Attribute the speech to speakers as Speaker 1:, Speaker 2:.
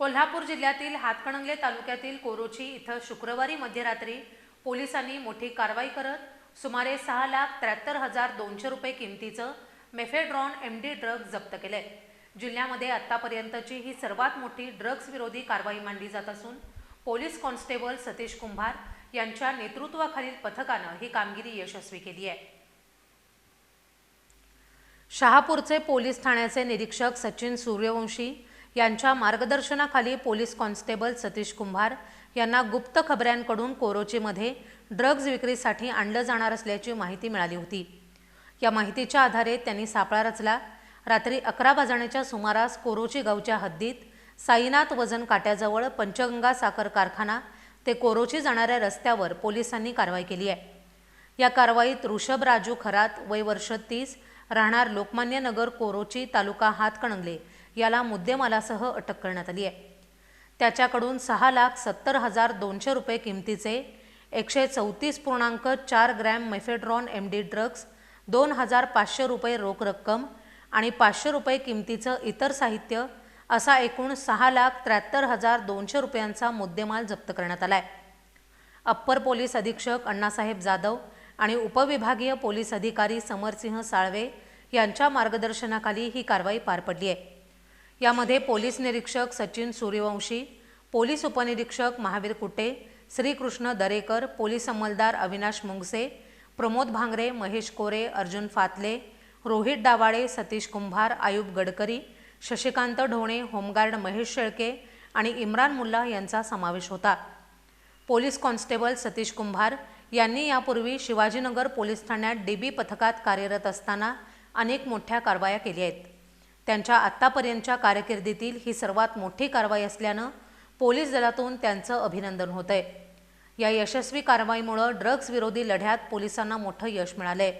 Speaker 1: कोल्हापूर जिल्ह्यातील हातकणंगले तालुक्यातील कोरोची इथं शुक्रवारी मध्यरात्री पोलिसांनी मोठी कारवाई करत सुमारे सहा लाख त्र्याहत्तर हजार दोनशे रुपये किमतीचं मेफेड्रॉन एम डी ड्रग जप्त केलंय जिल्ह्यामध्ये आतापर्यंतची ही सर्वात मोठी ड्रग्ज विरोधी कारवाई मांडली जात असून पोलीस कॉन्स्टेबल सतीश कुंभार यांच्या नेतृत्वाखालील पथकानं ही कामगिरी यशस्वी केली आहे. शहापूरचे पोलीस ठाण्याचे निरीक्षक सचिन सूर्यवंशी यांच्या मार्गदर्शनाखाली पोलीस कॉन्स्टेबल सतीश कुंभार यांना गुप्त खबऱ्यांकडून कोरोचीमध्ये ड्रग्ज विक्रीसाठी आणलं जाणार असल्याची माहिती मिळाली होती. या माहितीच्या आधारे त्यांनी सापळा रचला. रात्री अकरा वाजण्याच्या सुमारास कोरोची गावच्या हद्दीत साईनाथ वजन काट्याजवळ पंचगंगा साखर कारखाना ते कोरोची जाणाऱ्या रस्त्यावर पोलिसांनी कारवाई केली आहे. या कारवाईत ऋषभ राजू खरात वय वर्ष तीस राहणार लोकमान्य नगर कोरोची तालुका हातकणंगले याला मुद्देमालासह अटक करण्यात आली आहे. त्याच्याकडून सहा लाख सत्तर हजार दोनशे रुपये किमतीचे एकशे चौतीस पूर्णांक चार gram mephedrone M D drugs दोन हजार पाचशे रुपये रोख रक्कम आणि पाचशे रुपये किमतीचं इतर साहित्य असा एकूण सहा लाख त्र्याहत्तर हजार दोनशे रुपयांचा मुद्देमाल जप्त करण्यात आला आहे अप्पर पोलीस अधीक्षक अण्णासाहेब जाधव आणि उपविभागीय पोलीस अधिकारी समरसिंह साळवे यांच्या मार्गदर्शनाखाली ही कारवाई पार पडली आहे. यामध्ये पोलीस निरीक्षक सचिन सूर्यवंशी पोलीस उपनिरीक्षक महावीर कुटे श्रीकृष्ण दरेकर पोलीस अंमलदार अविनाश मुंगसे प्रमोद भांगरे महेश कोरे अर्जुन फातले रोहित डावाळे सतीश कुंभार आयुब गडकरी शशिकांत ढोणे होमगार्ड महेश शेळके आणि इम्रान मुल्ला यांचा समावेश होता. पोलीस कॉन्स्टेबल सतीश कुंभार यांनी यापूर्वी शिवाजीनगर पोलीस ठाण्यात डीबी पथकात कार्यरत असताना अनेक मोठ्या कारवाया केल्या आहेत. त्यांच्या आत्तापर्यंतच्या कारकिर्दीतील ही सर्वात मोठी कारवाई असल्यानं पोलीस दलातून त्यांचं अभिनंदन होतंय. आहे या यशस्वी कारवाईमुळं ड्रग्ज विरोधी लढ्यात पोलिसांना मोठं यश मिळालंय.